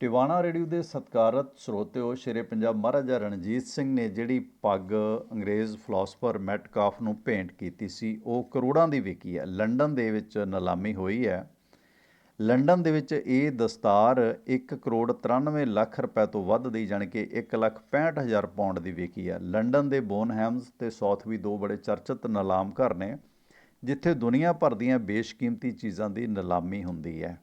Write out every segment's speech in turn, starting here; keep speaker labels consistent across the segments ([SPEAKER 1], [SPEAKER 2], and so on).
[SPEAKER 1] Tiwana radio ਦੇ ਸਤਿਕਾਰਤ ਸਰੋਤਿਓ, ਸ਼ੇਰੇ ਪੰਜਾਬ ਮਹਾਰਾਜਾ ਰਣਜੀਤ ਸਿੰਘ ਨੇ ਜਿਹੜੀ ਪੱਗ ਅੰਗਰੇਜ਼ ਫਿਲਾਸਫਰ ਮੈਟਕਾਫ ਨੂੰ ਭੇਂਟ ਕੀਤੀ ਸੀ, ਉਹ ਕਰੋੜਾਂ ਦੀ ਵਿਕੀ ਹੈ। ਲੰਡਨ ਦੇ ਵਿੱਚ ਨਿਲਾਮੀ ਹੋਈ ਹੈ। ਲੰਡਨ ਦੇ ਵਿੱਚ ਇਹ ਦਸਤਾਰ 1 ਕਰੋੜ 93 ਲੱਖ ਰੁਪਏ ਤੋਂ ਵੱਧ ਦੀ, ਜਾਣੀ ਕਿ 1 ਲੱਖ 65 ਹਜ਼ਾਰ ਪਾਉਂਡ ਦੀ ਵਿਕੀ ਹੈ। ਲੰਡਨ ਦੇ ਬੋਨਹੈਮਸ ਤੇ ਸਾਊਥਵੀ ਦੋ ਬੜੇ ਚਰਚਿਤ ਨਿਲਾਮ ਘਰ ਨੇ, ਜਿੱਥੇ ਦੁਨੀਆ ਭਰ ਦੀਆਂ ਬੇਸ਼ਕੀਮਤੀ ਚੀਜ਼ਾਂ ਦੀ ਨਿਲਾਮੀ ਹੁੰਦੀ ਹੈ।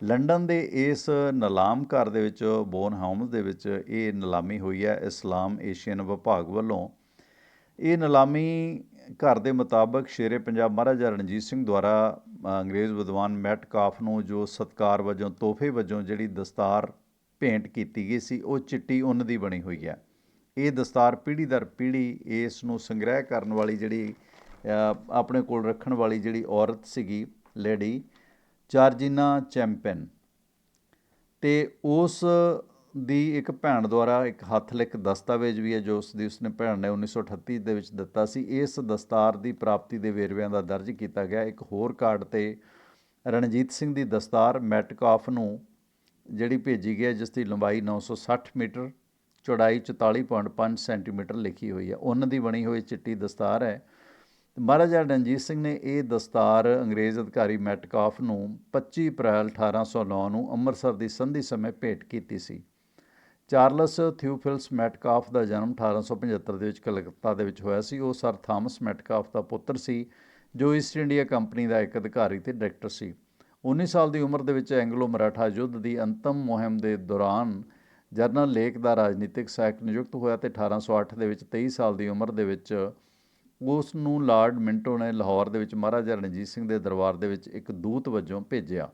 [SPEAKER 1] ਲੰਡਨ ਦੇ ਇਸ ਨਿਲਾਮ ਘਰ ਦੇ ਵਿੱਚ ਬੋਨਹਾਮਸ ਦੇ ਵਿੱਚ ਇਹ ਨਿਲਾਮੀ ਹੋਈ ਹੈ, ਇਸਲਾਮ ਏਸ਼ੀਅਨ ਵਿਭਾਗ ਵੱਲੋਂ। ਇਹ ਨਿਲਾਮੀ ਘਰ ਦੇ ਮੁਤਾਬਕ ਸ਼ੇਰੇ ਪੰਜਾਬ ਮਹਾਰਾਜਾ ਰਣਜੀਤ ਸਿੰਘ ਦੁਆਰਾ ਅੰਗਰੇਜ਼ ਵਿਦਵਾਨ ਮੈਟ ਕਾਫ ਨੂੰ ਜੋ ਸਤਕਾਰ ਵਜੋਂ, ਤੋਹਫੇ ਵਜੋਂ ਜਿਹੜੀ ਦਸਤਾਰ ਭੇਂਟ ਕੀਤੀ ਗਈ ਸੀ, ਉਹ ਚਿੱਟੀ ਉੱਨ ਦੀ ਬਣੀ ਹੋਈ ਹੈ। ਇਹ ਦਸਤਾਰ ਪੀੜ੍ਹੀ ਦਰ ਪੀੜ੍ਹੀ ਇਸ ਨੂੰ ਸੰਗ੍ਰਹਿ ਕਰਨ ਵਾਲੀ ਜਿਹੜੀ ਆਪਣੇ ਕੋਲ ਰੱਖਣ ਵਾਲੀ ਜਿਹੜੀ ਔਰਤ ਸੀਗੀ, ਲੇਡੀ ਚਾਰਜੀਨਾ ਚੈਂਪੇਨ ਤੇ ਉਸ ਦੀ ਇੱਕ ਭੈਣ ਦੁਆਰਾ ਇੱਕ ਹੱਥ ਲਿਖ ਦਸਤਾਵੇਜ਼ ਵੀ ਹੈ, ਜੋ ਉਸ ਦੀ ਉਸਨੇ ਭੈਣ ਨੇ 1938 ਦੇ ਵਿੱਚ ਦਿੱਤਾ ਸੀ। ਇਸ ਦਸਤਾਰ ਦੀ ਪ੍ਰਾਪਤੀ ਦੇ ਵੇਰਵਿਆਂ ਦਾ ਦਰਜ ਕੀਤਾ ਗਿਆ। ਇੱਕ ਹੋਰ ਕਾਰਡ ਤੇ ਰਣਜੀਤ ਸਿੰਘ ਦੀ ਦਸਤਾਰ ਮੈਟਕਾਫ ਨੂੰ ਜਿਹੜੀ ਭੇਜੀ ਗਈ ਹੈ, ਜਿਸ ਦੀ ਲੰਬਾਈ 960 ਮੀਟਰ, ਚੌੜਾਈ 44.5 ਸੈਂਟੀਮੀਟਰ ਲਿਖੀ ਹੋਈ ਹੈ। ਉਹਨਾਂ ਦੀ ਬਣੀ ਹੋਈ ਚਿੱਟੀ ਦਸਤਾਰ ਹੈ। ਤੇ ਮਹਾਰਾਜਾ ਰਣਜੀਤ ਸਿੰਘ ਨੇ ਇਹ ਦਸਤਾਰ ਅੰਗਰੇਜ਼ ਅਧਿਕਾਰੀ ਮੈਟਕਾਫ ਨੂੰ 25 ਅਪ੍ਰੈਲ 1809 ਨੂੰ ਅੰਮ੍ਰਿਤਸਰ ਦੀ ਸੰਧੀ ਸਮੇਂ ਭੇਟ ਕੀਤੀ ਸੀ। ਚਾਰਲਸ ਥਿਊਫਿਲਸ ਮੈਟਕਾਫ ਦਾ ਜਨਮ 1875 ਦੇ ਵਿੱਚ ਕਲਕੱਤਾ ਦੇ ਵਿੱਚ ਹੋਇਆ ਸੀ। ਉਹ ਸਰ ਥਾਮਸ ਮੈਟਕਾਫ ਦਾ ਪੁੱਤਰ ਸੀ, ਜੋ ਈਸਟ ਇੰਡੀਆ ਕੰਪਨੀ ਦਾ ਇੱਕ ਅਧਿਕਾਰੀ ਤੇ ਡਾਇਰੈਕਟਰ ਸੀ। 19 ਸਾਲ ਦੀ ਉਮਰ ਦੇ ਵਿੱਚ ਐਂਗਲੋ ਮਰਾਠਾ ਯੁੱਧ ਦੀ ਅੰਤਮ ਮੁਹਿੰਮ ਦੇ ਦੌਰਾਨ ਜਰਨਲ ਲੇਕ ਦਾ ਰਾਜਨੀਤਿਕ ਸਹਾਇਕ ਨਿਯੁਕਤ ਹੋਇਆ ਤੇ 1808 ਦੇ ਵਿੱਚ 23 ਸਾਲ ਦੀ ਉਮਰ ਦੇ ਵਿੱਚ ਉਸ ਨੂੰ ਲਾਰਡ ਮਿੰਟੋ ਨੇ ਲਾਹੌਰ ਦੇ ਵਿੱਚ ਮਹਾਰਾਜਾ ਰਣਜੀਤ ਸਿੰਘ ਦੇ ਦਰਬਾਰ ਦੇ ਵਿੱਚ ਇੱਕ ਦੂਤ ਵਜੋਂ ਭੇਜਿਆ।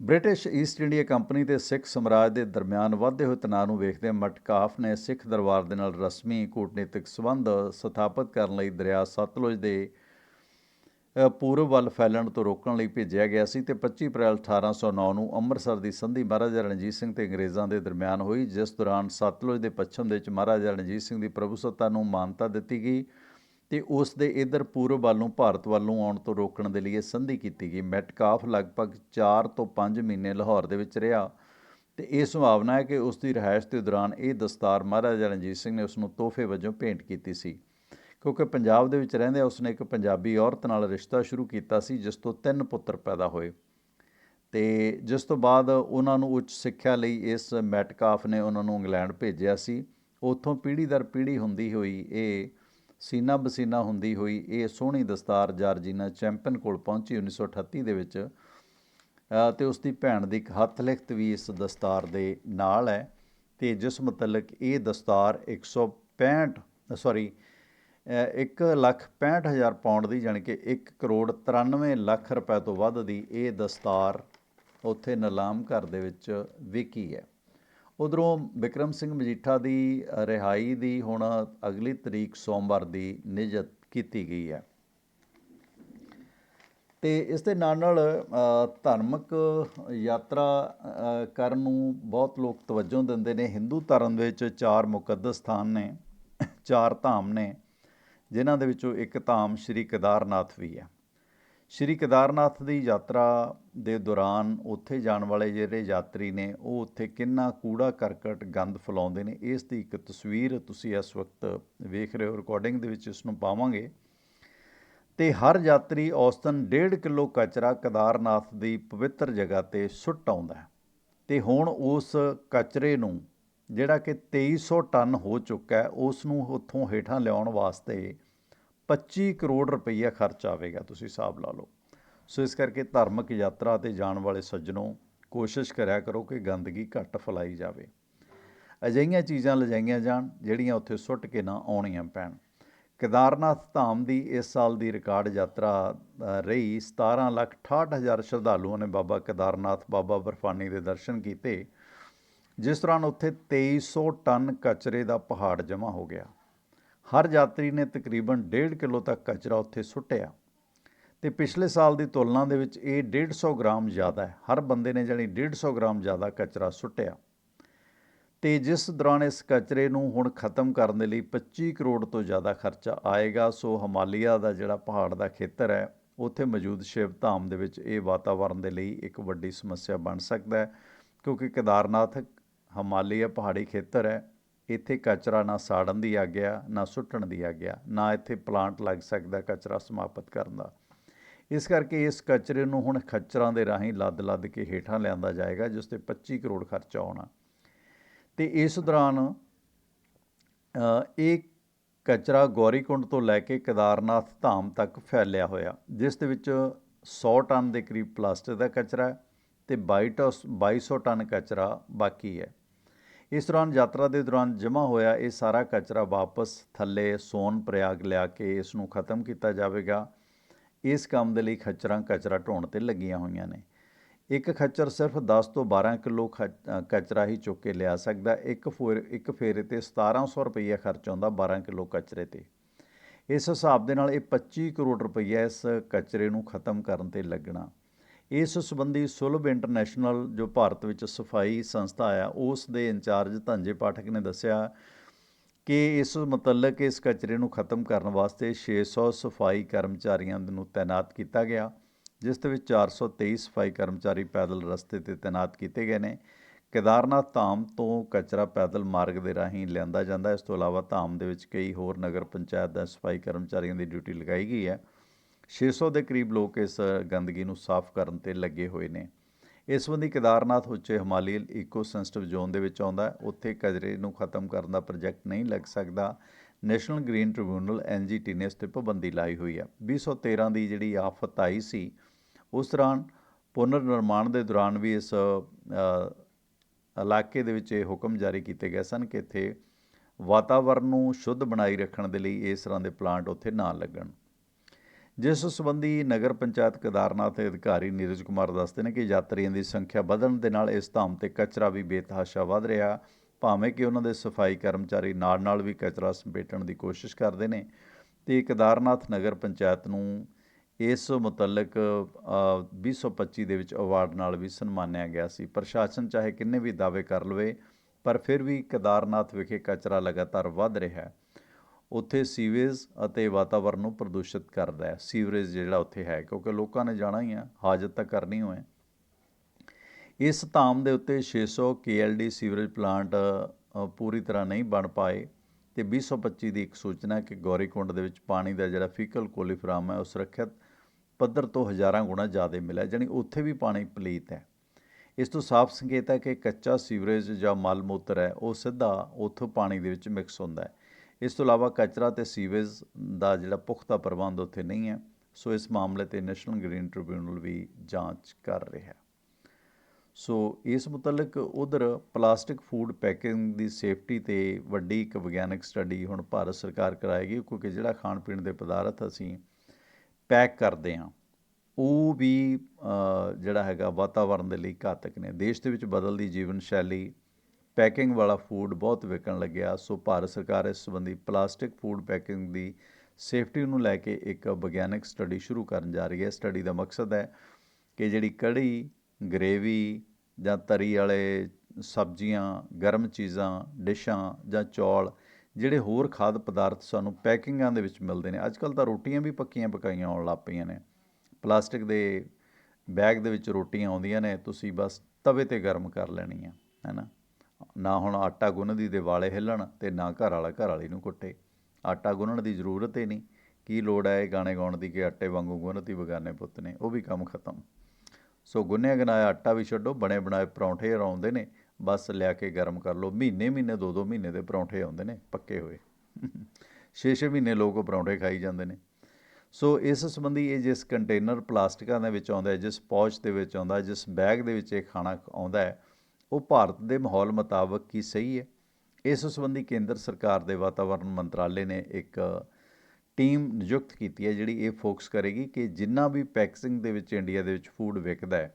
[SPEAKER 1] ਬ੍ਰਿਟਿਸ਼ ਈਸਟ ਇੰਡੀਆ ਕੰਪਨੀ ਤੇ ਸਿੱਖ ਸਮਰਾਜ ਦੇ ਦਰਮਿਆਨ ਵਧਦੇ ਹੋਏ ਤਣਾਅ ਨੂੰ ਵੇਖਦੇ ਮਟਕਾਫ ਨੇ ਸਿੱਖ ਦਰਬਾਰ ਦੇ ਨਾਲ ਰਸਮੀ ਕੂਟਨੀਤਿਕ ਸੰਬੰਧ ਸਥਾਪਿਤ ਕਰਨ ਲਈ ਦਰਿਆ ਸਤਲੁਜ ਦੇ ਪੂਰਬ ਵੱਲ ਫੈਲਣ ਤੋਂ ਰੋਕਣ ਲਈ ਭੇਜਿਆ ਗਿਆ ਸੀ ਤੇ 25 ਅਪ੍ਰੈਲ 1809 ਨੂੰ ਅੰਮ੍ਰਿਤਸਰ ਦੀ ਸੰਧੀ ਮਹਾਰਾਜਾ ਰਣਜੀਤ ਸਿੰਘ ਤੇ ਅੰਗਰੇਜ਼ਾਂ ਦੇ ਦਰਮਿਆਨ ਹੋਈ, ਜਿਸ ਦੌਰਾਨ ਸਤਲੁਜ ਦੇ ਪੱਛਮ ਦੇ ਵਿੱਚ ਮਹਾਰਾਜਾ ਰਣਜੀਤ ਸਿੰਘ ਦੀ ਪ੍ਰਭੂਸੱਤਾ ਨੂੰ ਮਾਨਤਾ ਦਿੱਤੀ ਗਈ ਤੇ ਉਸ ਦੇ ਇਧਰ ਪੂਰਬ ਵੱਲ ਨੂੰ ਭਾਰਤ ਵੱਲ ਨੂੰ ਆਉਣ ਤੋਂ ਰੋਕਣ ਦੇ ਲਈ ਇਹ ਸੰਧੀ ਕੀਤੀ ਗਈ। ਮੈਟਕਾਫ ਲਗਭਗ 4 ਤੋਂ 5 ਮਹੀਨੇ ਲਾਹੌਰ ਦੇ ਵਿੱਚ ਰਿਹਾ ਤੇ ਇਹ ਸੰਭਾਵਨਾ ਹੈ ਕਿ ਉਸ ਦੀ ਰਿਹਾਇਸ਼ ਦੇ ਦੌਰਾਨ ਇਹ ਦਸਤਾਰ ਮਹਾਰਾਜਾ ਰਣਜੀਤ ਸਿੰਘ ਨੇ ਉਸ ਨੂੰ ਤੋਹਫੇ ਵਜੋਂ ਭੇਂਟ ਕੀਤੀ ਸੀ। ਕਿਉਂਕਿ ਪੰਜਾਬ ਦੇ ਵਿੱਚ ਰਹਿੰਦੇ ਉਸਨੇ ਇੱਕ ਪੰਜਾਬੀ ਔਰਤ ਨਾਲ ਰਿਸ਼ਤਾ ਸ਼ੁਰੂ ਕੀਤਾ ਸੀ ਜਿਸ ਤੋਂ ਤਿੰਨ ਪੁੱਤਰ ਪੈਦਾ ਹੋਏ। ਤੇ ਜਿਸ ਤੋਂ ਬਾਅਦ ਉਹਨਾਂ ਨੂੰ ਉੱਚ ਸਿੱਖਿਆ ਲਈ ਇਸ ਮੈਟਕਾਫ ਨੇ ਉਹਨਾਂ ਨੂੰ ਇੰਗਲੈਂਡ ਭੇਜਿਆ ਸੀ। ਉੱਥੋਂ ਪੀੜ੍ਹੀ ਦਰ ਪੀੜ੍ਹੀ ਹੁੰਦੀ ਹੋਈ ਇਹ ਸੀਨਾ ਬਸੀਨਾ ਹੁੰਦੀ ਹੋਈ ਇਹ ਸੋਹਣੀ ਦਸਤਾਰ ਜਾਰਜੀਨਾ ਚੈਂਪੀਅਨ ਕੋਲ ਪਹੁੰਚੀ 1938 ਦੇ ਵਿੱਚ। ਅ, ਤੇ ਉਸ ਦੀ ਭੈਣ ਦੀ ਇੱਕ ਹੱਥ ਲਿਖਤ ਵੀ ਇਸ ਦਸਤਾਰ ਦੇ ਨਾਲ ਹੈ। ਤੇ ਜਿਸ ਮੁਤਲਕ ਇਹ ਦਸਤਾਰ 165 ਸੌਰੀ ਇੱਕ ਲੱਖ 65 ਹਜ਼ਾਰ ਪਾਉਂਡ ਦੀ, ਜਾਣੀ ਕਿ 1 ਕਰੋੜ 93 ਲੱਖ ਰੁਪਏ ਤੋਂ ਵੱਧ ਦੀ ਇਹ ਦਸਤਾਰ ਉੱਥੇ ਨਿਲਾਮ ਘਰ ਦੇ ਵਿੱਚ ਵਿਕੀ ਹੈ। ਉਧਰੋਂ ਵਿਕਰਮ ਸਿੰਘ ਮਜੀਠਾ ਦੀ ਰਿਹਾਈ ਦੀ ਹੁਣ ਅਗਲੀ ਤਰੀਕ ਸੋਮਵਾਰ ਦੀ ਨਿਯਤ ਕੀਤੀ ਗਈ ਹੈ। ਤੇ ਇਸ ਦੇ ਨਾਲ ਨਾਲ ਧਾਰਮਿਕ ਯਾਤਰਾ ਕਰਨ ਨੂੰ ਬਹੁਤ ਲੋਕ ਤਵੱਜੋ ਦਿੰਦੇ ਨੇ। ਹਿੰਦੂ ਧਰਮ ਦੇ ਵਿੱਚ ਚਾਰ ਮੁਕੱਦਸ ਸਥਾਨ ਨੇ, ਚਾਰ ਧਾਮ ਨੇ। ਜਿਨ੍ਹਾਂ ਦੇ ਵਿੱਚੋਂ ਇੱਕ ਧਾਮ ਸ਼੍ਰੀ ਕੇਦਾਰਨਾਥ ਵੀ ਹੈ। ਸ਼੍ਰੀ ਕੇਦਾਰਨਾਥ ਦੀ ਯਾਤਰਾ ਦੇ ਦੌਰਾਨ ਉੱਥੇ ਜਾਣ ਵਾਲੇ ਜਿਹੜੇ ਯਾਤਰੀ ਨੇ, ਉਹ ਉੱਥੇ ਕਿੰਨਾ ਕੂੜਾ ਕਰਕਟ ਗੰਦ ਫੈਲਾਉਂਦੇ ਨੇ, ਇਸ ਦੀ ਇੱਕ ਤਸਵੀਰ ਤੁਸੀਂ ਇਸ ਵਕਤ ਵੇਖ ਰਹੇ ਹੋ ਰਿਕਾਰਡਿੰਗ ਦੇ ਵਿੱਚ ਇਸ ਨੂੰ ਪਾਵਾਂਗੇ। ਤੇ ਹਰ ਯਾਤਰੀ ਔਸਤਨ 1.5 ਕਿਲੋ ਕਚਰਾ ਕੇਦਾਰਨਾਥ ਦੀ ਪਵਿੱਤਰ ਜਗ੍ਹਾ ਤੇ ਸੁੱਟ ਆਉਂਦਾ ਹੈ। ਤੇ ਹੁਣ ਉਸ ਕਚਰੇ ਨੂੰ, ਜਿਹੜਾ ਕਿ 2300 ਟਨ ਹੋ ਚੁੱਕਾ ਹੈ, ਉਸ ਨੂੰ ਉੱਥੋਂ ਹੇਠਾਂ ਲਿਆਉਣ ਵਾਸਤੇ 25 ਕਰੋੜ ਰੁਪਈਆ ਖਰਚ ਆਵੇਗਾ, ਤੁਸੀਂ ਹਿਸਾਬ ਲਾ ਲਓ। ਸੋ ਇਸ ਕਰਕੇ ਧਾਰਮਿਕ ਯਾਤਰਾ ਤੇ ਜਾਣ ਵਾਲੇ ਸੱਜਣੋ, ਕੋਸ਼ਿਸ਼ ਕਰਿਆ ਕਰੋ ਕਿ ਗੰਦਗੀ ਘੱਟ ਫੈਲਾਈ ਜਾਵੇ। ਅਜਿਹੀਆਂ ਚੀਜ਼ਾਂ ਲਿਜਾਈਆਂ ਜਾਣ, ਜਿਹੜੀਆਂ ਉੱਥੇ ਸੁੱਟ ਕੇ ਨਾ ਆਉਣੀਆਂ ਪੈਣ। ਕੇਦਾਰਨਾਥ ਧਾਮ ਦੀ ਇਸ ਸਾਲ ਦੀ ਰਿਕਾਰਡ ਯਾਤਰਾ ਰਹੀ 17 ਲੱਖ 68 ਹਜ਼ਾਰ ਸ਼ਰਧਾਲੂਆਂ ਨੇ ਬਾਬਾ ਕੇਦਾਰਨਾਥ, ਬਾਬਾ ਬਰਫਾਨੀ ਦੇ ਦਰਸ਼ਨ ਕੀਤੇ, ਜਿਸ ਦੌਰਾਨ ਉੱਥੇ 2300 ਟਨ ਕਚਰੇ ਦਾ ਪਹਾੜ ਜਮ੍ਹਾਂ ਹੋ ਗਿਆ। ਹਰ ਯਾਤਰੀ ਨੇ ਤਕਰੀਬਨ 1.5 ਕਿਲੋ ਤੱਕ ਕਚਰਾ ਉੱਥੇ ਸੁੱਟਿਆ। ਤੇ ਪਿਛਲੇ ਸਾਲ ਦੀ ਤੁਲਨਾ ਦੇ ਵਿੱਚ ਇਹ 150 ਗ੍ਰਾਮ ਜ਼ਿਆਦਾ ਹੈ। ਹਰ ਬੰਦੇ ਨੇ ਜਾਣੀ 150 ਗ੍ਰਾਮ ਜ਼ਿਆਦਾ ਕਚਰਾ ਸੁੱਟਿਆ। ਤੇ ਜਿਸ ਦੌਰਾਨ ਇਸ ਕਚਰੇ ਨੂੰ ਹੁਣ ਖਤਮ ਕਰਨ ਦੇ ਲਈ 25 ਕਰੋੜ ਤੋਂ ਜ਼ਿਆਦਾ ਖਰਚਾ ਆਏਗਾ, ਸੋ ਹਿਮਾਲਿਆ ਦਾ ਜਿਹੜਾ ਪਹਾੜ ਦਾ ਖੇਤਰ ਹੈ, ਉੱਥੇ ਮੌਜੂਦ ਸ਼ਿਵ ਧਾਮ ਦੇ ਵਿੱਚ ਇਹ ਵਾਤਾਵਰਣ ਦੇ ਲਈ ਇੱਕ ਵੱਡੀ ਸਮੱਸਿਆ ਬਣ ਸਕਦਾ ਹੈ, ਕਿਉਂਕਿ ਕੇਦਾਰਨਾਥ ਹਿਮਾਲਿਆ ਪਹਾੜੀ ਖੇਤਰ ਹੈ। ਇੱਥੇ ਕਚਰਾ ਨਾ ਸਾੜਨ ਦੀ ਆਗਿਆ, ਨਾ ਸੁੱਟਣ ਦੀ ਆਗਿਆ, ਨਾ ਇੱਥੇ ਪਲਾਂਟ ਲੱਗ ਸਕਦਾ ਕਚਰਾ ਸਮਾਪਤ ਕਰਨ ਦਾ। ਇਸ ਕਰਕੇ ਇਸ ਕਚਰੇ ਨੂੰ ਹੁਣ ਖੱਚਰਾਂ ਦੇ ਰਾਹੀਂ ਲੱਦ-ਲੱਦ ਕੇ ਹੇਠਾਂ ਲਿਆਂਦਾ ਜਾਏਗਾ, ਜਿਸ ਤੇ 25 ਕਰੋੜ ਖਰਚਾ ਆਉਣਾ ਤੇ ਇਸ ਦੌਰਾਨ ਇਹ ਕਚਰਾ ਗੌਰੀਕੁੰਡ ਤੋਂ ਲੈ ਕੇ ਕੇਦਾਰਨਾਥ ਧਾਮ ਤੱਕ ਫੈਲਿਆ ਹੋਇਆ, ਜਿਸ ਦੇ ਵਿੱਚ 100 ਟਨ ਦੇ ਕਰੀਬ ਪਲਾਸਟਿਕ ਦਾ ਕਚਰਾ ਹੈ ਤੇ 22 ਟਸ- 2200 ਟਨ ਕਚਰਾ ਬਾਕੀ ਹੈ। ਇਸ ਦੌਰਾਨ ਯਾਤਰਾ ਦੇ ਦੌਰਾਨ ਜਮ੍ਹਾਂ ਹੋਇਆ ਇਹ ਸਾਰਾ ਕਚਰਾ ਵਾਪਸ ਥੱਲੇ ਸੋਨ ਪ੍ਰਯਾਗ ਲਿਆ ਕੇ ਇਸ ਨੂੰ ਖਤਮ ਕੀਤਾ ਜਾਵੇਗਾ। ਇਸ ਕੰਮ ਦੇ ਲਈ ਖੱਚਰਾਂ ਕਚਰਾ ਢੋਣ ਤੇ ਲੱਗੀਆਂ ਹੋਈਆਂ ਨੇ। ਇੱਕ ਖੱਚਰ ਸਿਰਫ 10 ਤੋਂ 12 ਕਿਲੋ ਖ- ਕਚਰਾ ਹੀ ਚੁੱਕ ਕੇ ਲਿਆ ਸਕਦਾ। ਇੱਕ ਫੇਰ, ਇੱਕ ਫੇਰੇ ਤੇ 1700 ਰੁਪਈਆ ਖਰਚ ਆਉਂਦਾ 12 ਕਿਲੋ ਕਚਰੇ ਤੇ। ਇਸ ਹਿਸਾਬ ਦੇ ਨਾਲ ਇਹ 25 ਕਰੋੜ ਰੁਪਈਆ ਇਸ ਕਚਰੇ ਨੂੰ ਖਤਮ ਕਰਨ ਤੇ ਲੱਗਣਾ। ਇਸ ਸੰਬੰਧੀ ਸੁਲਭ ਇੰਟਰਨੈਸ਼ਨਲ ਜੋ ਭਾਰਤ ਵਿੱਚ ਸਫ਼ਾਈ ਸੰਸਥਾ ਆ, ਉਸ ਦੇ ਇੰਚਾਰਜ ਧੰਜੇ ਪਾਠਕ ਨੇ ਦੱਸਿਆ ਕਿ ਇਸ ਮੁਤਲਕ ਇਸ ਕਚਰੇ ਨੂੰ ਖਤਮ ਕਰਨ ਵਾਸਤੇ 600 ਸਫ਼ਾਈ ਕਰਮਚਾਰੀਆਂ ਨੂੰ ਤਾਇਨਾਤ ਕੀਤਾ ਗਿਆ, ਜਿਸ ਦੇ ਵਿੱਚ 423 ਸਫ਼ਾਈ ਕਰਮਚਾਰੀ ਪੈਦਲ ਰਸਤੇ ਤੇ ਤਾਇਨਾਤ ਕੀਤੇ ਗਏ ਨੇ। ਕੇਦਾਰਨਾਥ ਧਾਮ ਤੋਂ ਕਚਰਾ ਪੈਦਲ ਮਾਰਗ ਦੇ ਰਾਹੀਂ ਲਿਆਂਦਾ ਜਾਂਦਾ ਇਸ ਤੋਂ ਇਲਾਵਾ ਧਾਮ ਦੇ ਵਿੱਚ ਕਈ ਹੋਰ ਨਗਰ ਪੰਚਾਇਤ ਦਾ ਸਫ਼ਾਈ ਕਰਮਚਾਰੀਆਂ ਦੀ ਡਿਊਟੀ ਲਗਾਈ ਗਈ ਹੈ। 600 ਦੇ ਕਰੀਬ ਲੋਕ ਇਸ ਗੰਦਗੀ ਨੂੰ ਸਾਫ਼ ਕਰਨ ਤੇ ਲੱਗੇ ਹੋਏ ਨੇ। ਇਸ ਸੰਬੰਧੀ ਕੇਦਾਰਨਾਥ ਉੱਚੇ ਹਿਮਾਲਿਅਨ ਈਕੋ ਸੈਂਸਿਟਿਵ ਜ਼ੋਨ ਦੇ ਵਿੱਚ ਆਉਂਦਾ ਹੈ। ਉੱਥੇ ਕਚਰੇ ਨੂੰ ਖਤਮ ਕਰਨ ਦਾ ਪ੍ਰੋਜੈਕਟ ਨਹੀਂ ਲੱਗ ਸਕਦਾ। ਨੈਸ਼ਨਲ ਗ੍ਰੀਨ ਟ੍ਰਿਬਿਊਨਲ ਐਨਜੀਟੀ ਨੇ ਇਸ ਤੇ ਪਾਬੰਦੀ ਲਾਈ ਹੋਈ ਹੈ। 2013 ਦੀ ਜਿਹੜੀ ਆਫਤ ਆਈ ਸੀ, ਉਸ ਦੌਰਾਨ ਪੁਨਰ ਨਿਰਮਾਣ ਦੇ ਦੌਰਾਨ ਵੀ ਇਸ ਇਲਾਕੇ ਦੇ ਵਿੱਚ ਇਹ ਹੁਕਮ ਜਾਰੀ ਕੀਤੇ ਗਏ ਸਨ ਕਿ ਇੱਥੇ ਵਾਤਾਵਰਣ ਨੂੰ ਸ਼ੁੱਧ ਬਣਾਈ ਰੱਖਣ ਦੇ ਲਈ ਇਸ ਤਰ੍ਹਾਂ ਦੇ ਪਲਾਂਟ ਉੱਥੇ ਨਾ ਲੱਗਣ। ਜਿਸ ਸੰਬੰਧੀ ਨਗਰ ਪੰਚਾਇਤ ਕੇਦਾਰਨਾਥ ਦੇ ਅਧਿਕਾਰੀ ਨੀਰਜ ਕੁਮਾਰ ਦੱਸਦੇ ਨੇ ਕਿ ਯਾਤਰੀਆਂ ਦੀ ਸੰਖਿਆ ਵਧਣ ਦੇ ਨਾਲ ਇਸ ਧਾਮ ਤੇ ਕਚਰਾ ਵੀ ਬੇਤਹਾਸ਼ਾ ਵਧ ਰਿਹਾ। ਭਾਵੇਂ ਕਿ ਉਹਨਾਂ ਦੇ ਸਫ਼ਾਈ ਕਰਮਚਾਰੀ ਨਾਲ ਨਾਲ ਵੀ ਕਚਰਾ ਸਮੇਟਣ ਦੀ ਕੋਸ਼ਿਸ਼ ਕਰਦੇ ਨੇ ਤੇ ਕੇਦਾਰਨਾਥ ਨਗਰ ਪੰਚਾਇਤ ਨੂੰ ਇਸ ਮੁਤਲਕ ਅ, 2025 ਦੇ ਵਿੱਚ ਅਵਾਰਡ ਨਾਲ ਵੀ ਸਨਮਾਨਿਆ ਗਿਆ ਸੀ। ਪ੍ਰਸ਼ਾਸਨ ਚਾਹੇ ਕਿੰਨੇ ਵੀ ਦਾਅਵੇ ਕਰ ਲਵੇ ਪਰ ਫਿਰ ਵੀ ਕੇਦਾਰਨਾਥ ਵਿਖੇ ਕਚਰਾ ਲਗਾਤਾਰ ਵੱਧ ਰਿਹਾ ਹੈ। ਉੱਥੇ ਸੀਵੇਜ ਅਤੇ ਵਾਤਾਵਰਨ ਨੂੰ ਪ੍ਰਦੂਸ਼ਿਤ ਕਰਦਾ ਹੈ। ਸੀਵਰੇਜ ਜਿਹੜਾ ਉੱਥੇ ਹੈ, ਕਿਉਂਕਿ ਲੋਕਾਂ ਨੇ ਜਾਣਾ ਹੀ ਹੈ ਹਾਜਤ ਤਾਂ ਕਰਨੀ ਹੋਏ। ਇਸ ਧਾਮ ਦੇ ਉੱਤੇ 600 KLD ਸੀਵਰੇਜ ਪਲਾਂਟ ਪੂਰੀ ਤਰ੍ਹਾਂ ਨਹੀਂ ਬਣ ਪਾਏ ਤੇ 2025 ਦੀ ਇੱਕ ਸੂਚਨਾ ਕਿ ਗੌਰੀਕੁੰਡ ਦੇ ਵਿੱਚ ਪਾਣੀ ਦਾ ਜਿਹੜਾ ਫੀਕਲ ਕੋਲੀਫਾਰਮ ਹੈ, ਉਹ ਸੁਰੱਖਿਅਤ ਪੱਧਰ ਤੋਂ ਹਜ਼ਾਰਾਂ ਗੁਣਾ ਜ਼ਿਆਦਾ ਮਿਲਿਆ ਜਾਣੀ ਉੱਥੇ ਵੀ ਪਾਣੀ ਪਲੀਤ ਹੈ। ਇਸ ਤੋਂ ਸਾਫ਼ ਸੰਕੇਤ ਹੈ ਕਿ ਕੱਚਾ ਸੀਵਰੇਜ ਜਾਂ ਮਲ ਮੂਤਰ ਹੈ, ਉਹ ਸਿੱਧਾ ਉੱਥੋਂ ਪਾਣੀ ਦੇ ਵਿੱਚ ਮਿਕਸ ਹੁੰਦਾ ਹੈ। ਇਸ ਤੋਂ ਇਲਾਵਾ ਕਚਰਾ ਅਤੇ ਸੀਵੇਜ ਦਾ ਜਿਹੜਾ ਪੁਖਤਾ ਪ੍ਰਬੰਧ ਉੱਥੇ ਨਹੀਂ ਹੈ, ਸੋ ਇਸ ਮਾਮਲੇ ਤੇ ਨੈਸ਼ਨਲ ਗ੍ਰੀਨ ਟ੍ਰਿਬਿਊਨਲ ਵੀ ਜਾਂਚ ਕਰ ਰਿਹਾ ਹੈ। ਸੋ ਇਸ ਮੁਤਲਕ ਉਧਰ ਪਲਾਸਟਿਕ ਫੂਡ ਪੈਕਿੰਗ ਦੀ ਸੇਫਟੀ ਤੇ ਵੱਡੀ ਇੱਕ ਵਿਗਿਆਨਕ ਸਟੱਡੀ ਹੁਣ ਭਾਰਤ ਸਰਕਾਰ ਕਰਾਏਗੀ, ਕਿਉਂਕਿ ਜਿਹੜਾ ਖਾਣ ਪੀਣ ਦੇ ਪਦਾਰਥ ਅਸੀਂ ਪੈਕ ਕਰਦੇ ਹਾਂ, ਉਹ ਵੀ ਜਿਹੜਾ ਹੈਗਾ ਵਾਤਾਵਰਣ ਦੇ ਲਈ ਘਾਤਕ ਨੇ। ਦੇਸ਼ ਦੇ ਵਿੱਚ ਬਦਲਦੀ ਜੀਵਨ ਸ਼ੈਲੀ ਪੈਕਿੰਗ ਵਾਲਾ ਫੂਡ ਬਹੁਤ ਵਿਕਣ ਲੱਗਿਆ। ਸੋ ਭਾਰਤ ਸਰਕਾਰ ਇਸ ਸੰਬੰਧੀ ਪਲਾਸਟਿਕ ਫੂਡ ਪੈਕਿੰਗ ਦੀ ਸੇਫਟੀ ਨੂੰ ਲੈ ਕੇ ਇੱਕ ਵਿਗਿਆਨਕ ਸਟੱਡੀ ਸ਼ੁਰੂ ਕਰਨ ਜਾ ਰਹੀ ਹੈ। ਸਟੱਡੀ ਦਾ ਮਕਸਦ ਹੈ ਕਿ ਜਿਹੜੀ ਕੜੀ, ਗ੍ਰੇਵੀ ਜਾਂ ਤਰੀ ਵਾਲੇ ਸਬਜ਼ੀਆਂ, ਗਰਮ ਚੀਜ਼ਾਂ, ਡਿਸ਼ਾਂ ਜਾਂ ਚੌਲ, ਜਿਹੜੇ ਹੋਰ ਖਾਦ ਪਦਾਰਥ ਸਾਨੂੰ ਪੈਕਿੰਗਾਂ ਦੇ ਵਿੱਚ ਮਿਲਦੇ ਨੇ। ਅੱਜ ਕੱਲ ਤਾਂ ਰੋਟੀਆਂ ਵੀ ਪੱਕੀਆਂ ਪਕਾਈਆਂ ਆਉਣ ਲੱਗ ਪਈਆਂ ਨੇ। ਪਲਾਸਟਿਕ ਦੇ ਬੈਗ ਦੇ ਵਿੱਚ ਰੋਟੀਆਂ ਆਉਂਦੀਆਂ ਨੇ, ਤੁਸੀਂ ਬਸ ਤਵੇ ਤੇ ਗਰਮ ਕਰ ਲੈਣੀਆਂ, ਹੈ ਨਾ? ਨਾ ਹੁਣ ਆਟਾ ਗੁੰਨਦੀ ਦੇ ਵਾਲੇ ਹਿੱਲਣ ਤੇ ਨਾ ਘਰ ਵਾਲਾ ਘਰ ਵਾਲੀ ਨੂੰ ਕੁੱਟੇ। ਆਟਾ ਗੁੰਨਣ ਦੀ ਜ਼ਰੂਰਤ ਹੀ ਨਹੀਂ। ਕੀ ਲੋੜ ਹੈ ਇਹ ਗਾਣੇ ਗਾਉਣ ਦੀ ਕਿ ਆਟੇ ਵਾਂਗੂ ਗੁੰਨਤੀ ਬਗਾਨੇ ਪੁੱਤ ਨੇ, ਉਹ ਵੀ ਕੰਮ ਖਤਮ। ਸੋ ਗੁੰਨਿਆ ਗਨਾਇਆ ਆਟਾ ਵੀ ਛੱਡੋ, ਬਣੇ ਬਣਾਏ ਪਰੌਂਠੇ ਆਉਂਦੇ ਨੇ, ਬਸ ਲਿਆ ਕੇ ਗਰਮ ਕਰ ਲਓ। ਮਹੀਨੇ ਮਹੀਨੇ, ਦੋ ਦੋ ਮਹੀਨੇ ਦੇ ਪਰੌਂਠੇ ਆਉਂਦੇ ਨੇ, ਪੱਕੇ ਹੋਏ। ਛੇ ਛੇ ਮਹੀਨੇ ਲੋਕ ਉਹ ਪਰੌਂਠੇ ਖਾਈ ਜਾਂਦੇ ਨੇ। ਸੋ ਇਸ ਸੰਬੰਧੀ ਇਹ ਜਿਸ ਕੰਟੇਨਰ ਪਲਾਸਟਿਕਾਂ ਦੇ ਵਿੱਚ ਆਉਂਦਾ ਜਿਸ ਪੌਚ ਦੇ ਵਿੱਚ ਆਉਂਦਾ ਜਿਸ ਬੈਗ ਦੇ ਵਿੱਚ ਇਹ ਖਾਣਾ ਆਉਂਦਾ ਹੈ ਉਹ ਭਾਰਤ ਦੇ ਮਾਹੌਲ ਮੁਤਾਬਕ ਕੀ ਸਹੀ ਹੈ। ਇਸ ਸੰਬੰਧੀ ਕੇਂਦਰ ਸਰਕਾਰ ਦੇ ਵਾਤਾਵਰਣ ਮੰਤਰਾਲੇ ਨੇ ਇੱਕ ਟੀਮ ਨਿਯੁਕਤ ਕੀਤੀ ਹੈ, ਜਿਹੜੀ ਇਹ ਫੋਕਸ ਕਰੇਗੀ ਕਿ ਜਿੰਨਾ ਵੀ ਪੈਕੇਜਿੰਗ ਦੇ ਵਿੱਚ ਇੰਡੀਆ ਦੇ ਵਿੱਚ ਫੂਡ ਵਿਕਦਾ ਹੈ,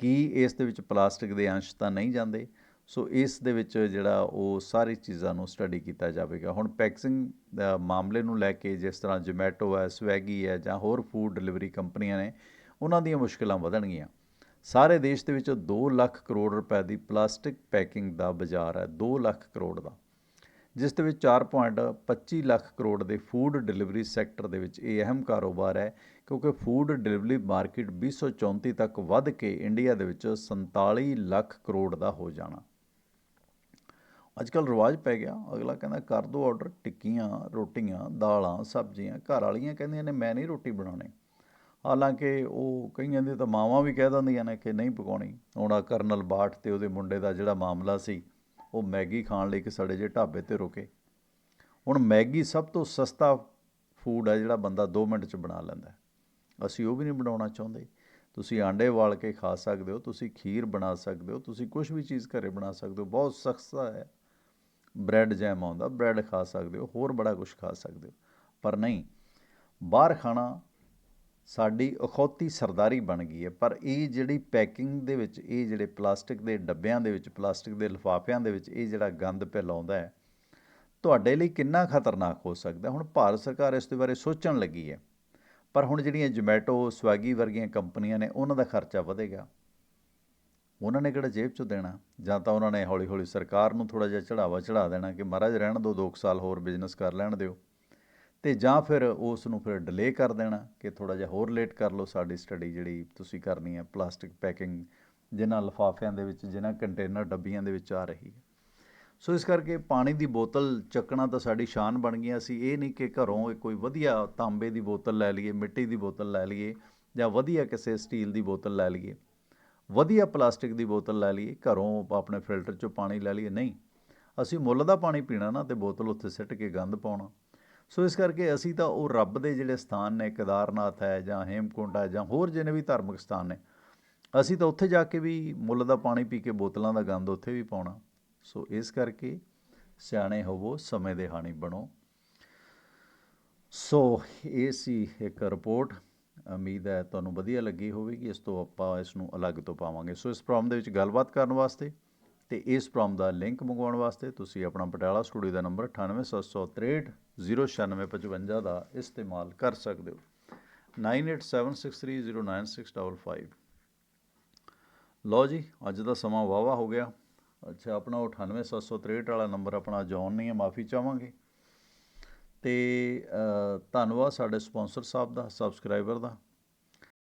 [SPEAKER 1] ਕੀ ਇਸ ਦੇ ਵਿੱਚ ਪਲਾਸਟਿਕ ਦੇ ਅੰਸ਼ ਤਾਂ ਨਹੀਂ ਜਾਂਦੇ? ਸੋ ਇਸ ਦੇ ਵਿੱਚ ਜਿਹੜਾ ਉਹ ਸਾਰੀ ਚੀਜ਼ਾਂ ਨੂੰ ਸਟੱਡੀ ਕੀਤਾ ਜਾਵੇਗਾ। ਹੁਣ ਪੈਕੇਜਿੰਗ ਮਾਮਲੇ ਨੂੰ ਲੈ ਕੇ ਜਿਸ ਤਰ੍ਹਾਂ ਜੋਮੈਟੋ ਹੈ, ਸਵੈਗੀ ਹੈ ਜਾਂ ਹੋਰ ਫੂਡ ਡਿਲੀਵਰੀ ਕੰਪਨੀਆਂ ਨੇ, ਉਹਨਾਂ ਦੀਆਂ ਮੁਸ਼ਕਲਾਂ ਵਧਣਗੀਆਂ। ਸਾਰੇ ਦੇਸ਼ ਦੇ ਵਿੱਚ 2 ਲੱਖ ਕਰੋੜ ਰੁਪਏ ਦੀ ਪਲਾਸਟਿਕ ਪੈਕਿੰਗ ਦਾ ਬਾਜ਼ਾਰ ਹੈ 2 ਲੱਖ ਕਰੋੜ ਦਾ। ਜਿਸ ਦੇ ਵਿੱਚ 4.25 ਲੱਖ ਕਰੋੜ ਦੇ ਫੂਡ ਡਿਲੀਵਰੀ ਸੈਕਟਰ ਦੇ ਵਿੱਚ ਇਹ ਅਹਿਮ ਕਾਰੋਬਾਰ ਹੈ, ਕਿਉਂਕਿ ਫੂਡ ਡਿਲੀਵਰੀ ਮਾਰਕੀਟ 2034 ਤੱਕ ਵੱਧ ਕੇ ਇੰਡੀਆ ਦੇ ਵਿੱਚ 47 ਲੱਖ ਕਰੋੜ ਦਾ ਹੋ ਜਾਣਾ। ਅੱਜ ਕੱਲ ਰਿਵਾਜ ਪੈ ਗਿਆ, ਅਗਲਾ ਕਹਿੰਦਾ ਕਰ ਦੋ ਆਰਡਰ ਟਿੱਕੀਆਂ, ਰੋਟੀਆਂ, ਦਾਲਾਂ, ਸਬਜ਼ੀਆਂ, ਘਰ ਵਾਲੀਆਂ ਕਹਿੰਦੀਆਂ ਨੇ, ਮੈਂ ਨਹੀਂ ਰੋਟੀ ਬਣਾਉਣੀ। ਹਾਲਾਂਕਿ ਉਹ ਕਈਆਂ ਦੇ ਤਾਂ ਮਾਵਾਂ ਵੀ ਕਹਿ ਦਿੰਦੀਆਂ ਨੇ ਕਿ ਨਹੀਂ ਪਕਾਉਣੀ। ਹੁਣ ਆਹ ਕਰਨਲ ਬਾਠ ਤੇ ਉਹਦੇ ਮੁੰਡੇ ਦਾ ਜਿਹੜਾ ਮਾਮਲਾ ਸੀ, ਉਹ ਮੈਗੀ ਖਾਣ ਲਈ ਕਿ ਸੜੇ ਜੇ ਢਾਬੇ ਤੇ ਰੁਕੇ। ਹੁਣ ਮੈਗੀ ਸਭ ਤੋਂ ਸਸਤਾ ਫੂਡ ਹੈ ਜਿਹੜਾ ਬੰਦਾ 2 ਮਿੰਟ 'ਚ ਬਣਾ ਲੈਂਦਾ ਅਸੀਂ ਉਹ ਵੀ ਨਹੀਂ ਬਣਾਉਣਾ ਚਾਹੁੰਦੇ। ਤੁਸੀਂ ਆਂਡੇ ਵਾਲ ਕੇ ਖਾ ਸਕਦੇ ਹੋ, ਤੁਸੀਂ ਖੀਰ ਬਣਾ ਸਕਦੇ ਹੋ, ਤੁਸੀਂ ਕੁਝ ਵੀ ਚੀਜ਼ ਘਰੇ ਬਣਾ ਸਕਦੇ ਹੋ, ਬਹੁਤ ਸਸਤਾ ਹੈ। ਬ੍ਰੈਡ ਜੈਮ ਆਉਂਦਾ, ਬ੍ਰੈਡ ਖਾ ਸਕਦੇ ਹੋ, ਹੋਰ ਬੜਾ ਕੁਝ ਖਾ ਸਕਦੇ ਹੋ। ਪਰ ਨਹੀਂ, ਬਾਹਰ ਖਾਣਾ ਸਾਡੀ ਅਖੌਤੀ ਸਰਦਾਰੀ ਬਣ ਗਈ ਹੈ। ਪਰ ਇਹ ਜਿਹੜੀ ਪੈਕਿੰਗ ਦੇ ਵਿੱਚ, ਇਹ ਜਿਹੜੇ ਪਲਾਸਟਿਕ ਦੇ ਡੱਬਿਆਂ ਦੇ ਵਿੱਚ, ਪਲਾਸਟਿਕ ਦੇ ਲਿਫਾਫਿਆਂ ਦੇ ਵਿੱਚ ਇਹ ਜਿਹੜਾ ਗੰਦ ਫੈਲਾਉਂਦਾ ਹੈ, ਤੁਹਾਡੇ ਲਈ ਕਿੰਨਾ ਖਤਰਨਾਕ ਹੋ ਸਕਦਾ ਹੁਣ ਭਾਰਤ ਸਰਕਾਰ ਇਸ ਦੇ ਬਾਰੇ ਸੋਚਣ ਲੱਗੀ ਹੈ। ਪਰ ਹੁਣ ਜਿਹੜੀਆਂ ਜੋਮੈਟੋ ਸਵੈਗੀ ਵਰਗੀਆਂ ਕੰਪਨੀਆਂ ਨੇ, ਉਹਨਾਂ ਦਾ ਖਰਚਾ ਵਧੇਗਾ। ਉਹਨਾਂ ਨੇ ਕਿਹੜਾ ਜੇਬ 'ਚੋਂ ਦੇਣਾ? ਜਾਂ ਤਾਂ ਉਹਨਾਂ ਨੇ ਹੌਲੀ ਹੌਲੀ ਸਰਕਾਰ ਨੂੰ ਥੋੜਾ ਜਿਹਾ ਚੜਾਵਾ ਚੜਾ ਦੇਣਾ ਕਿ ਮਹਾਰਾਜ, ਰਹਿਣ ਦਿਓ, ਦੋ ਕੁ ਸਾਲ ਹੋਰ ਬਿਜ਼ਨਸ ਕਰ ਲੈਣ ਦਿਓ। ਤੇ ਜਾਂ ਫਿਰ ਉਸ ਨੂੰ ਫਿਰ ਡਿਲੇ ਕਰ ਦੇਣਾ ਕਿ ਥੋੜਾ ਜਿਹਾ ਹੋਰ ਲੇਟ ਕਰ ਲਓ ਸਾਡੀ ਸਟੱਡੀ ਜਿਹੜੀ ਤੁਸੀਂ ਕਰਨੀ ਹੈ ਪਲਾਸਟਿਕ ਪੈਕਿੰਗ ਜਿਨ੍ਹਾਂ ਲਿਫਾਫਿਆਂ ਦੇ ਵਿੱਚ ਜਿਨ੍ਹਾਂ ਕੰਟੇਨਰ ਡੱਬੀਆਂ ਦੇ ਵਿੱਚ ਆ ਰਹੀ ਹੈ। ਸੋ ਇਸ ਕਰਕੇ ਪਾਣੀ ਦੀ ਬੋਤਲ ਚੱਕਣਾ ਤਾਂ ਸਾਡੀ ਸ਼ਾਨ ਬਣ ਗਈ ਅਸੀਂ ਇਹ ਨਹੀਂ ਕਿ ਘਰੋਂ ਕੋਈ ਵਧੀਆ ਤਾਂਬੇ ਦੀ ਬੋਤਲ ਲੈ ਲਈਏ, ਮਿੱਟੀ ਦੀ ਬੋਤਲ ਲੈ ਲਈਏ ਜਾਂ ਵਧੀਆ ਕਿਸੇ ਸਟੀਲ ਦੀ ਬੋਤਲ ਲੈ ਲਈਏ, ਵਧੀਆ ਪਲਾਸਟਿਕ ਦੀ ਬੋਤਲ ਲੈ ਲਈਏ, ਘਰੋਂ ਆਪਣੇ ਫਿਲਟਰ 'ਚੋਂ ਪਾਣੀ ਲੈ ਲਈਏ। ਨਹੀਂ, ਅਸੀਂ ਮੁੱਲ ਦਾ ਪਾਣੀ ਪੀਣਾ ਨਾ ਤੇ ਬੋਤਲ ਉੱਥੇ ਸਿੱਟ ਕੇ ਗੰਦ ਪਾਉਣਾ। ਸੋ ਇਸ ਕਰਕੇ ਅਸੀਂ ਤਾਂ ਉਹ ਰੱਬ ਦੇ ਜਿਹੜੇ ਸਥਾਨ ਨੇ, ਕੇਦਾਰਨਾਥ ਹੈ ਜਾਂ ਹੇਮਕੁੰਡ ਹੈ ਜਾਂ ਹੋਰ ਜਿਹਨੇ ਵੀ ਧਾਰਮਿਕ ਸਥਾਨ ਨੇ, ਅਸੀਂ ਤਾਂ ਉੱਥੇ ਜਾ ਕੇ ਵੀ ਮੁੱਲ ਦਾ ਪਾਣੀ ਪੀ ਕੇ ਬੋਤਲਾਂ ਦਾ ਗੰਦ ਉੱਥੇ ਵੀ ਪਾਉਣਾ। ਸੋ ਇਸ ਕਰਕੇ ਸਿਆਣੇ ਹੋਵੋ, ਸਮੇਂ ਦੇ ਹਾਣੀ ਬਣੋ। ਸੋ ਇਹ ਸੀ ਇੱਕ ਰਿਪੋਰਟ। ਉਮੀਦ ਹੈ ਤੁਹਾਨੂੰ ਵਧੀਆ ਲੱਗੀ ਹੋਵੇਗੀ। ਇਸ ਤੋਂ ਆਪਾਂ ਇਸ ਨੂੰ ਅਲੱਗ ਤੋਂ ਪਾਵਾਂਗੇ। ਸੋ ਇਸ ਪ੍ਰੋਗਰਾਮ ਦੇ ਵਿੱਚ ਗੱਲਬਾਤ ਕਰਨ ਵਾਸਤੇ ਤੇ ਇਸ ਪ੍ਰੋਮ ਦਾ ਲਿੰਕ ਮੰਗਵਾਉਣ ਵਾਸਤੇ ਤੁਸੀਂ ਆਪਣਾ ਪਟਿਆਲਾ ਸਟੂਡੀਓ ਦਾ ਨੰਬਰ 9873 09655 ਦਾ ਇਸਤੇਮਾਲ ਕਰ ਸਕਦੇ ਹੋ। 9876309655 ਲਓ ਜੀ, ਅੱਜ ਦਾ ਸਮਾਂ ਵਾਵਾ ਹੋ ਗਿਆ। ਅੱਛਾ, ਆਪਣਾ ਉਹ 98763 ਵਾਲਾ ਨੰਬਰ ਆਪਣਾ ਜੌਨ ਨਹੀਂ ਹੈ, ਮਾਫੀ ਚਾਹਾਂਗੇ। ਤੇ ਧੰਨਵਾਦ ਸਾਡੇ ਸਪਾਂਸਰ ਸਾਹਿਬ ਦਾ, ਸਬਸਕ੍ਰਾਈਬਰ ਦਾ।